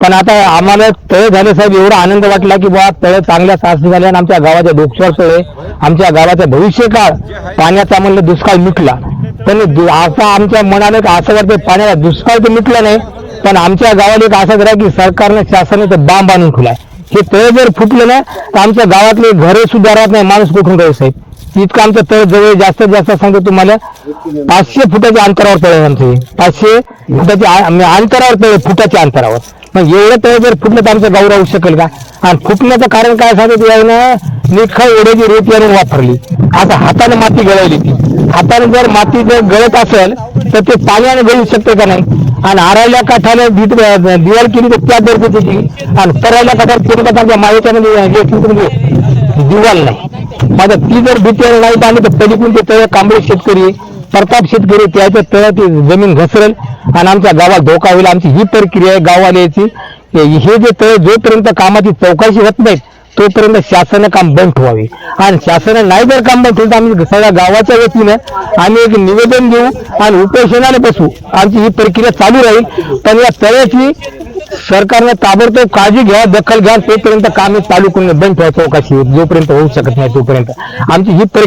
पण आता आम्हाला तळे झाले साहेब एवढा आनंद वाटला की बुवा तळे चांगल्या सासरी झाल्या आणि आमच्या गावाच्या डोक्यावर तळे आमच्या गावाचा भविष्यकाळ पाण्याचा म्हणलं दुष्काळ मिटला. पण दु- असं आमच्या मनाने असं वाटतं पाण्याला दुष्काळ तर मिटला नाही पण आमच्या गावाला एक असं करा की सरकारने शासनाने तर बांब बांधून खुलाय हे तळ जर फुटलं ना तर आमच्या गावातले घरे सुद्धा राहत नाही माणूस कुठून राहील साहेब? इतकं आमचं तळ जवळ जास्तीत जास्त सांगतो तुम्हाला पाचशे फुटाच्या अंतरावर तळ आहे आमचे पाचशे फुटाच्या अंतरावर तळ फुटाच्या अंतरावर. मग एवढं तळ जर फुटलं तर आमचं गाव राहू शकेल का? आणि फुटण्याचं कारण काय सांगतो यायनं निखळ ओढ्याची रेती आणून वापरली. आता हाताने माती गळवली ती. हाताने जर माती जर गळत असेल तर ते पाण्याने गळू शकते का नाही? आणि आरायल्या काठाने भीत दिवाळ केली तर त्या दरती केली आणि करायल्या काठावर पूर्ण तर आमच्या म्हणजे दिवाल नाही. माझा ती जर भीती नाही आली तर पलीकडून ते तळ कांबळे शेतकरी प्रताप शेतकरी त्याच्या तळात जमीन घसरेल आणि आमच्या गावात धोका होईल. आमची ही प्रक्रिया आहे गाववाल्याची. हे जे तळ जोपर्यंत कामाची चौकशी होत नाही तोपर्यंत शासनानं काम बंद ठेवावे. आणि शासन नाही जर काम बंद ठेवलं तर आम्ही सगळ्या गावाच्या वतीनं आम्ही एक निवेदन देऊ आणि उपोषणाने बसू. आमची ही प्रक्रिया चालू राहील. पण या तळ्याची सरकारने ताबडतोब काळजी घ्या दखल घ्या तोपर्यंत कामे चालू करून बंद ठेवा चौकशी जोपर्यंत होऊ शकत नाही तोपर्यंत. आमची ही प्रक्रिया